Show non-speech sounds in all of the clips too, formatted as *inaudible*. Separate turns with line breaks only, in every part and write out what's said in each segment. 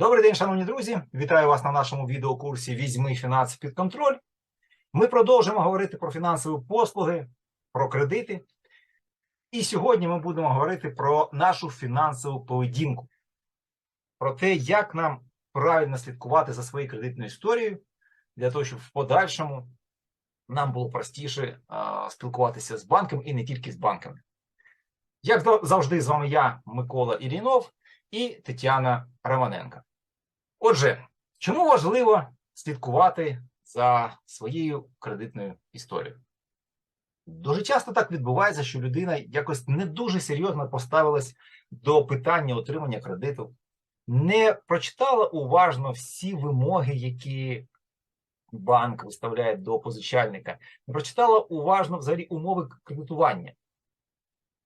Добрий день, шановні друзі! Вітаю вас на нашому відеокурсі Візьми фінанси під контроль. Ми продовжуємо говорити про фінансові послуги, про кредити. І сьогодні ми будемо говорити про нашу фінансову поведінку, про те, як нам правильно слідкувати за своєю кредитною історією, для того, щоб в подальшому нам було простіше а, спілкуватися з банком і не тільки з банками. Як завжди, з вами я, Микола Ілінов і Тетяна Романенко. Отже, чому важливо слідкувати за своєю кредитною історією? Дуже часто так відбувається, що людина якось не дуже серйозно поставилась до питання отримання кредиту, не прочитала уважно всі вимоги, які банк виставляє до позичальника, не прочитала уважно взагалі умови кредитування,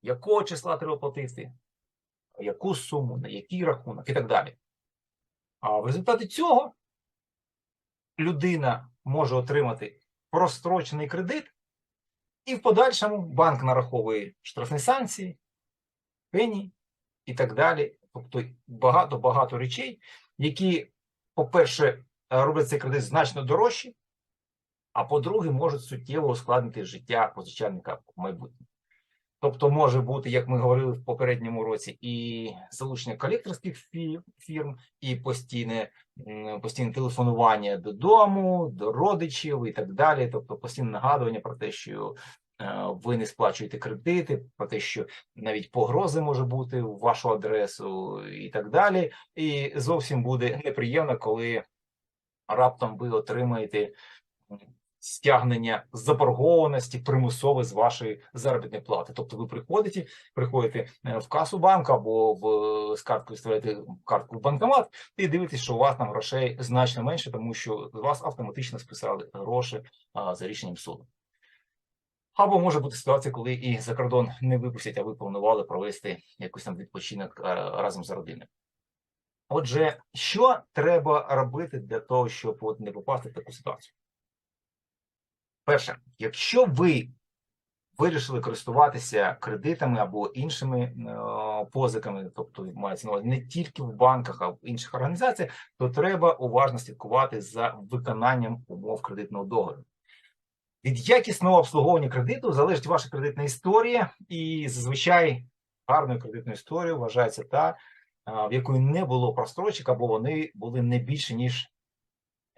якого числа треба платити, яку суму, на який рахунок і так далі. А в результаті цього людина може отримати прострочений кредит, і в подальшому банк нараховує штрафні санкції, пені і так далі. Тобто багато-багато речей, які, по-перше, роблять цей кредит значно дорожче, а по-друге, можуть суттєво ускладнити життя позичальника в майбутньому. Тобто може бути, як ми говорили в попередньому році, і залучення колекторських фірм, і постійне, постійне телефонування додому, до родичів і так далі. Тобто постійне нагадування про те, що е, ви не сплачуєте кредити, про те, що навіть погрози може бути в вашу адресу і так далі. І зовсім буде неприємно, коли раптом ви отримаєте стягнення заборгованості примусове з вашої заробітної плати. Тобто ви приходите, приходите е, в касу банку або в з карткою вставляєте картку в банкомат і дивитесь, що у вас там грошей значно менше, тому що з вас автоматично списали гроші а, за рішенням суду. Або може бути ситуація, коли і за кордон не випустять, а ви планували провести якийсь там відпочинок е, разом з родиною. Отже, що треба робити для того, щоб от не попасти в таку ситуацію? Перше, якщо ви вирішили користуватися кредитами або іншими е, позиками, тобто мається на увазі не тільки в банках, а в інших організаціях, то треба уважно слідкувати за виконанням умов кредитного договору. Від якісного обслуговування кредиту залежить ваша кредитна історія, і зазвичай гарною кредитною історією вважається та, в якої не було прострочок, або вони були не більше ніж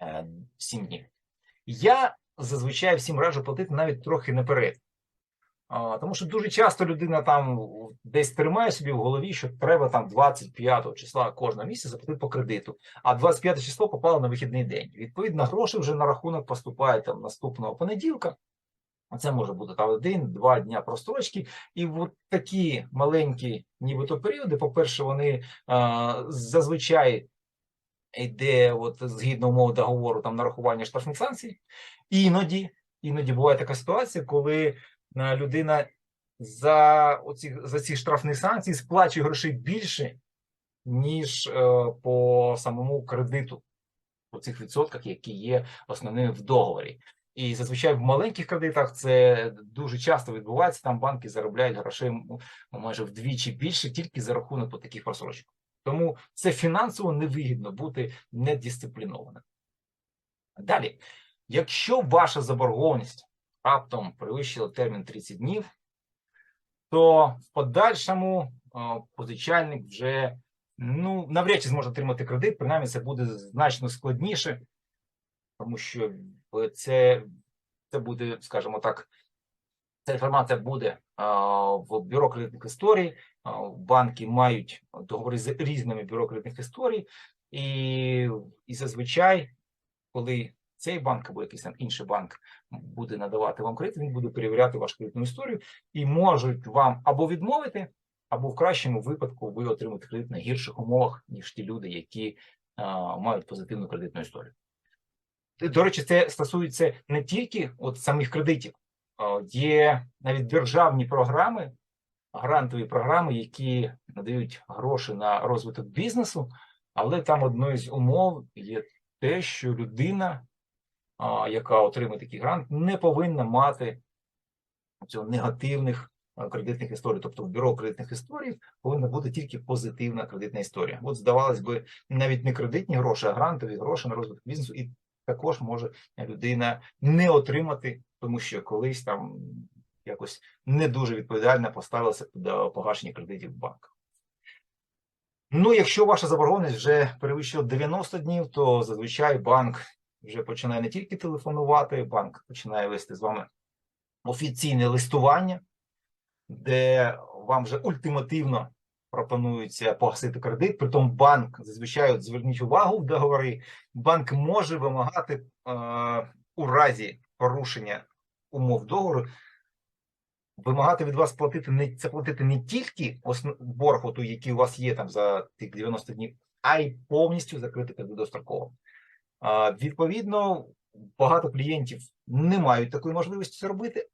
е, 7 днів. Я зазвичай всім раджу платити навіть трохи наперед. А, Тому що дуже часто людина там десь тримає собі в голові, що треба там 25 числа кожного місяця заплатити по кредиту, а 25 число попало на вихідний день. Відповідно, гроші вже на рахунок поступають там наступного понеділка. Це може бути там один-два дня прострочки. І от такі маленькі, нібито періоди, по-перше, вони а, зазвичай йде, от згідно умов договору, там нарахування штрафних санкцій. Іноді, іноді буває така ситуація, коли е, людина за оці, за ці штрафні санкції сплачує грошей більше, ніж е, по самому кредиту, по цих відсотках, які є основними в договорі. І зазвичай в маленьких кредитах це дуже часто відбувається. Там банки заробляють грошей майже вдвічі більше тільки за рахунок таких просрочок. Тому це фінансово невигідно бути недисциплінованим. Далі, якщо ваша заборгованість раптом перевищила термін 30 днів, то в подальшому позичальник вже ну, навряд чи зможе отримати кредит, принаймні це буде значно складніше, тому що це, це буде, скажімо так, ця інформація буде в бюро кредитних історій. Банки мають договори з різними бюро кредитних історій, і, і зазвичай, коли цей банк або якийсь там інший банк буде надавати вам кредит, він буде перевіряти вашу кредитну історію і можуть вам або відмовити, або в кращому випадку ви отримаєте кредит на гірших умовах, ніж ті люди, які а, мають позитивну кредитну історію. До речі, це стосується не тільки от самих кредитів. Є навіть державні програми, грантові програми, які надають гроші на розвиток бізнесу, але там одною з умов є те, що людина, яка отримує такий грант, не повинна мати цього негативних кредитних історій, тобто в бюро кредитних історій, повинна бути тільки позитивна кредитна історія. От, здавалось би, навіть не кредитні гроші, а грантові гроші на розвиток бізнесу, і також може людина не отримати, тому що колись там якось не дуже відповідально поставилася до погашення кредитів в банках. Ну, якщо ваша заборгованість вже перевищила 90 днів, то зазвичай банк вже починає не тільки телефонувати, банк починає вести з вами офіційне листування, де вам вже ультимативно пропонується погасити кредит. Притом банк зазвичай от зверніть увагу в договорі, банк може вимагати е, у разі порушення умов договору. Вимагати від вас платити не це платити не тільки борг, той, який у вас є там за тих 90 днів, а й повністю закрити кредит достроково. А, відповідно, багато клієнтів не мають такої можливості це робити,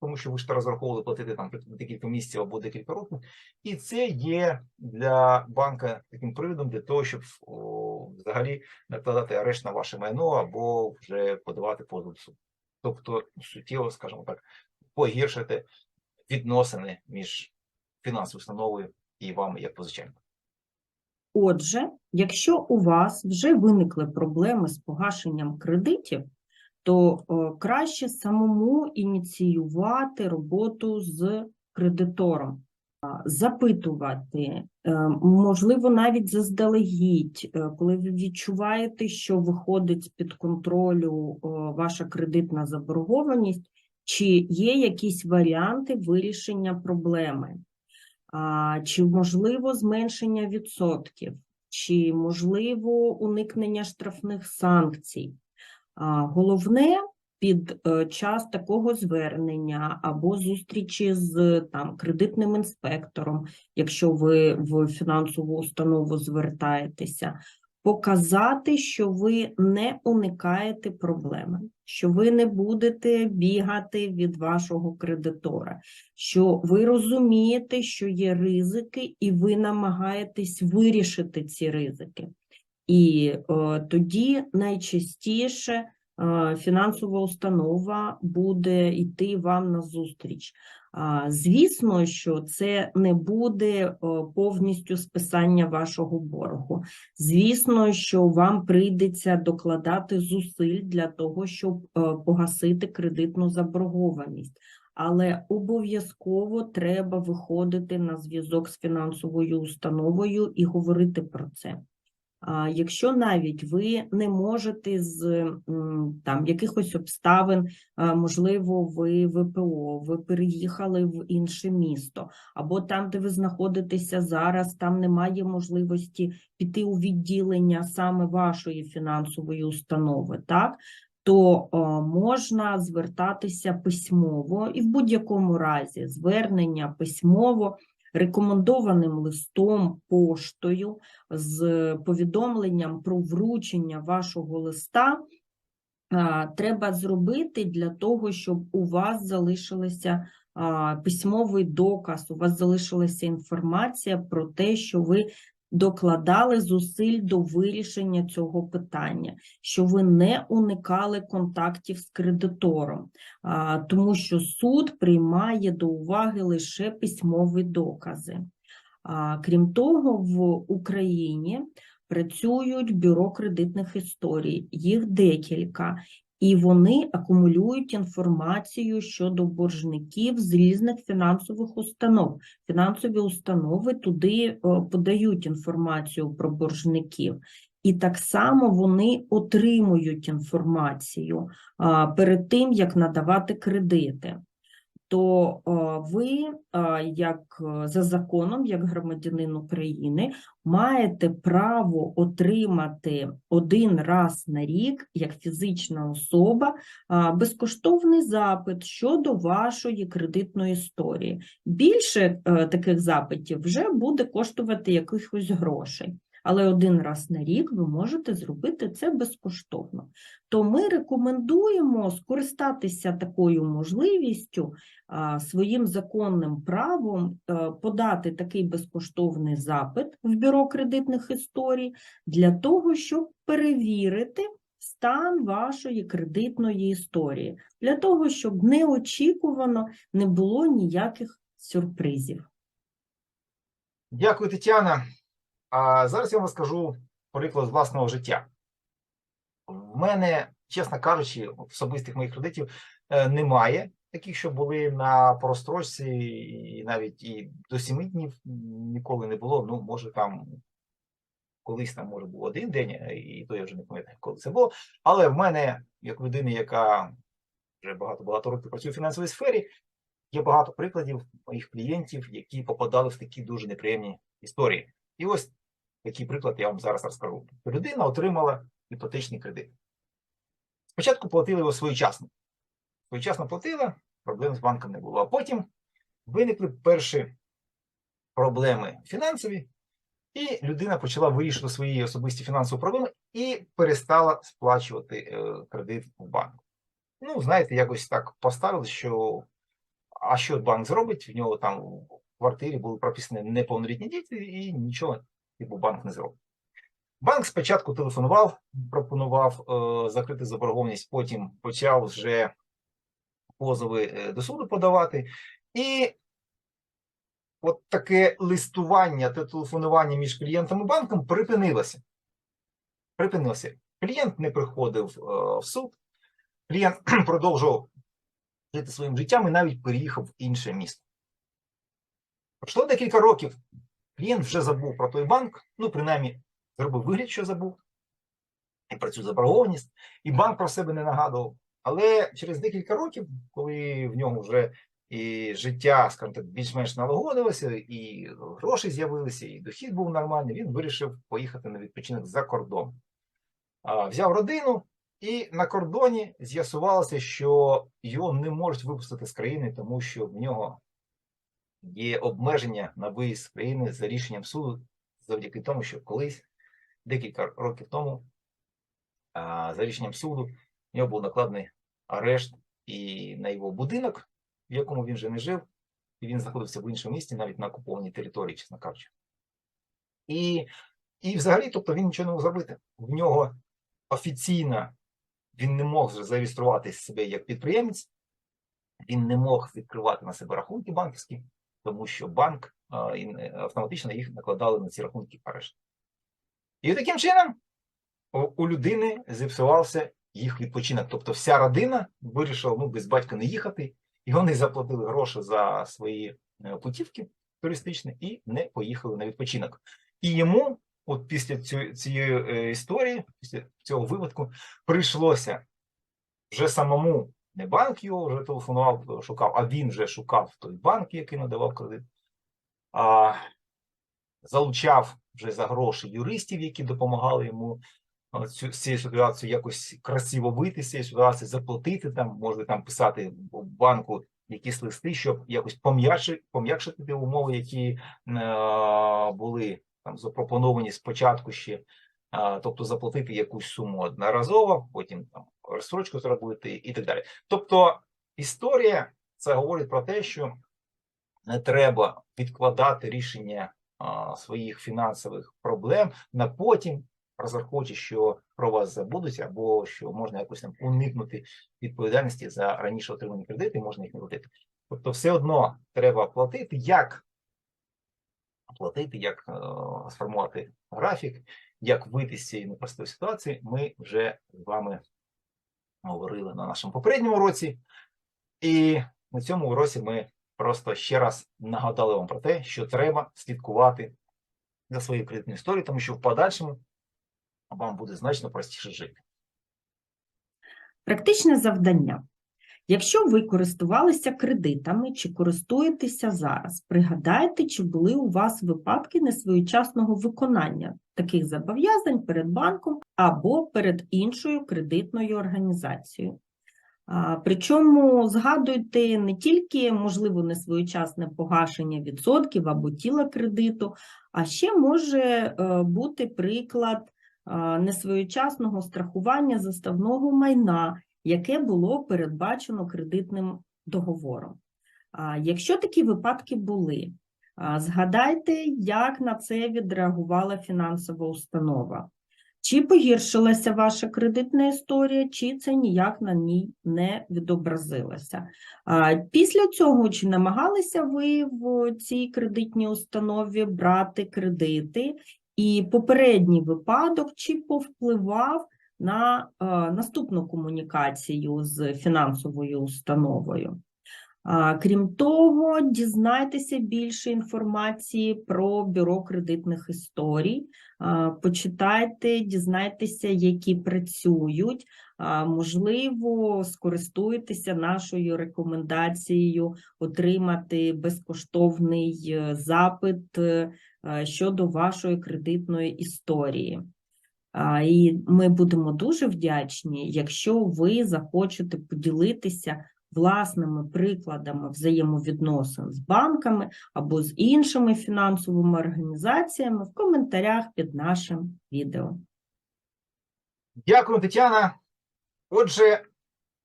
тому що ви ж розраховували платити там декілька місяців або декілька років, і це є для банка таким приводом для того, щоб о, взагалі накладати арешт на ваше майно або вже подавати позов суд. Тобто суттєво, скажімо так, погіршити відносини між фінансовою установою і вами як позичальником.
Отже, якщо у вас вже виникли проблеми з погашенням кредитів, то е, краще самому ініціювати роботу з кредитором, запитувати, е, можливо, навіть заздалегідь, е, коли ви відчуваєте, що виходить з-під контролю е, ваша кредитна заборгованість, чи є якісь варіанти вирішення проблеми. Чи можливо зменшення відсотків, чи можливо уникнення штрафних санкцій. Головне під е, час такого звернення або зустрічі з там кредитним інспектором, якщо ви в фінансову установу звертаєтеся, показати, що ви не уникаєте проблеми, що ви не будете бігати від вашого кредитора, що ви розумієте, що є ризики, і ви намагаєтесь вирішити ці ризики. І е, тоді найчастіше е, фінансова установа буде йти вам на зустріч. Звісно, що це не буде е, повністю списання вашого боргу. Звісно, що вам прийдеться докладати зусиль для того, щоб е, погасити кредитну заборгованість. Але обов'язково треба виходити на зв'язок з фінансовою установою і говорити про це. Якщо навіть ви не можете з там якихось обставин, можливо, ви ВПО, ви переїхали в інше місто, або там, де ви знаходитеся зараз, там немає можливості піти у відділення саме вашої фінансової установи, так? То можна звертатися письмово і в будь-якому разі звернення письмово рекомендованим листом поштою з повідомленням про вручення вашого листа треба зробити для того, щоб у вас залишилося письмовий доказ, у вас залишилася інформація про те, що ви докладали зусиль до вирішення цього питання, що ви не уникали контактів з кредитором, тому що суд приймає до уваги лише письмові докази. Крім того, в Україні працюють бюро кредитних історій, їх декілька, і вони акумулюють інформацію щодо боржників з різних фінансових установ. Фінансові установи туди подають інформацію про боржників. І так само вони отримують інформацію перед тим, як надавати кредити то ви, як е, за законом, як громадянин України, маєте право отримати один раз на рік, як фізична особа, безкоштовний запит щодо вашої кредитної історії. Більше е, таких запитів вже буде коштувати якихось грошей. Але один раз на рік ви можете зробити це безкоштовно. То ми рекомендуємо скористатися такою можливістю своїм законним правом е, подати такий безкоштовний запит в бюро кредитних історій для того, щоб перевірити стан вашої кредитної історії, для того, щоб неочікувано не було ніяких сюрпризів.
Дякую, Тетяна. А зараз я вам розкажу приклад з власного життя. В мене, чесно кажучи, особистих моїх кредитів е, немає, таких, що були на прострочці, і навіть і до сіми днів ніколи не було. Ну, може, там колись там може був один день, е, і то я вже не пам'ятаю, коли це було. Але в мене, як людини, яка вже багато-багато років працює в фінансовій сфері, є багато прикладів моїх клієнтів, які попадали в такі дуже неприємні історії. І ось такий приклад я вам зараз розкажу. Людина отримала іпотечний кредит. Спочатку платили його своєчасно. Своєчасно платила, проблем з банком не було. А потім виникли перші проблеми фінансові, і людина почала вирішити свої особисті фінансові проблеми і перестала сплачувати е, кредит в банк. Ну, знаєте, якось так поставили, що а що банк зробить? В нього там в квартирі були прописані неповнолітні діти, і нічого типу банк не зробить. Банк спочатку телефонував, пропонував е, закрити заборгованість, потім почав вже позови е, до суду подавати. І от таке листування та телефонування між клієнтом і банком припинилося. Припинилося. Клієнт не приходив е, в суд, клієнт *clears throat* продовжував жити своїм життям і навіть переїхав в інше місто. Пройшло декілька років. Клієнт вже забув про той банк, ну, принаймні, зробив вигляд, що забув, і про цю заборгованість, і банк про себе не нагадував. Але через декілька років, коли в нього вже і життя, скажімо так, більш-менш налагодилося, і гроші з'явилися, і дохід був нормальний, він вирішив поїхати на відпочинок за кордон. Взяв родину, і на кордоні з'ясувалося, що його не можуть випустити з країни, тому що в нього є обмеження на виїзд з країни за рішенням суду, завдяки тому, що колись, декілька років тому, за рішенням суду, в нього був накладений арешт і на його будинок, в якому він вже не жив, і він знаходився в іншому місті, навіть на окупованій території, чесно кажучи. І, і взагалі, тобто він нічого не мог зробити. В нього офіційно він не мог зареєструвати себе як підприємець, він не мог відкривати на себе рахунки банківські, тому що банк е, автоматично їх накладали на ці рахунки арешт. І таким чином у, у людини зіпсувався їх відпочинок. Тобто вся родина вирішила ну, без батька не їхати, і вони заплатили гроші за свої е, путівки туристичні і не поїхали на відпочинок. І йому, от після цієї е, історії, після цього випадку, прийшлося вже самому не банк його вже телефонував, шукав, а він вже шукав той банк, який надавав кредит, а, залучав вже за гроші юристів, які допомагали йому цю, цією ситуацією якось красиво вийти з цієї ситуації, заплатити там, може там писати в банку якісь листи, щоб якось пом'якшити, пом'якшити ті умови, які е, були там запропоновані спочатку ще, тобто заплатити якусь суму одноразово, потім там розстрочку зробити і так далі. Тобто історія це говорить про те, що не треба відкладати рішення а, своїх фінансових проблем на потім, розраховуючи, що про вас забудуть, або що можна якось там уникнути відповідальності за раніше отримані кредити, можна їх не платити. Тобто, все одно треба платити, як платити, як е, сформувати графік, як вийти з цієї непростої ситуації, ми вже з вами говорили на нашому попередньому уроці. І на цьому уроці ми просто ще раз нагадали вам про те, що треба слідкувати за своєю кредитною історією, тому що в подальшому вам буде значно простіше жити.
Практичне завдання. Якщо ви користувалися кредитами чи користуєтеся зараз, пригадайте, чи були у вас випадки несвоєчасного виконання таких зобов'язань перед банком або перед іншою кредитною організацією. Причому згадуйте не тільки, можливо, несвоєчасне погашення відсотків або тіла кредиту, а ще може е, бути приклад несвоєчасного страхування заставного майна, яке було передбачено кредитним договором. Якщо такі випадки були, згадайте, як на це відреагувала фінансова установа. Чи погіршилася ваша кредитна історія, чи це ніяк на ній не відобразилося. Після цього, чи намагалися ви в цій кредитній установі брати кредити, і попередній випадок чи повпливав на наступну комунікацію з фінансовою установою? Крім того, дізнайтеся більше інформації про бюро кредитних історій. Почитайте, дізнайтеся, які працюють. Можливо, скористуєтеся нашою рекомендацією отримати безкоштовний е, запит е, е, щодо вашої кредитної історії. І ми будемо дуже вдячні, якщо ви захочете поділитися власними прикладами взаємовідносин з банками або з іншими фінансовими організаціями в коментарях під нашим відео.
Дякую, Тетяна. Отже,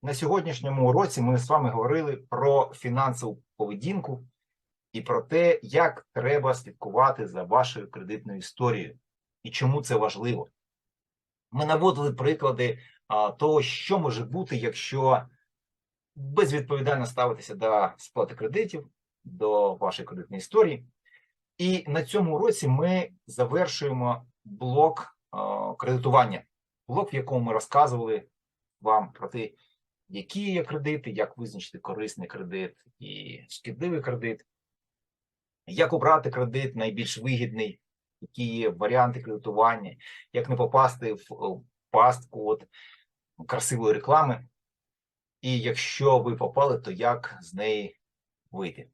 на сьогоднішньому уроці ми з вами говорили про фінансову поведінку і про те, як треба слідкувати за вашою кредитною історією і чому це важливо. Ми наводили приклади того, що може бути, якщо безвідповідально ставитися до сплати кредитів, до вашої кредитної історії. І на цьому уроці ми завершуємо блок а, кредитування, блок, в якому ми розказували вам про те, які є кредити, як визначити корисний кредит і шкідливий кредит, як обрати кредит найбільш вигідний, які є варіанти кредитування, як не попасти в е, пастку от красивої реклами. І якщо ви попали, то як з неї вийти?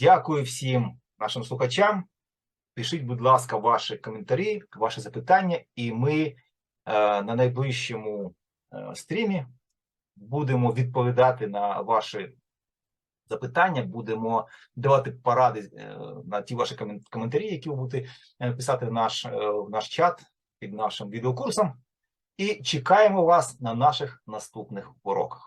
Дякую всім нашим слухачам. Пишіть, будь ласка, ваші коментарі, ваші запитання, і ми е, на найближчому е, стрімі будемо відповідати на ваші запитання, будемо давати поради е, на ті ваші коментарі, які ви будете е, писати в наш, е, в наш чат під нашим відеокурсом. І чекаємо вас на наших наступних уроках.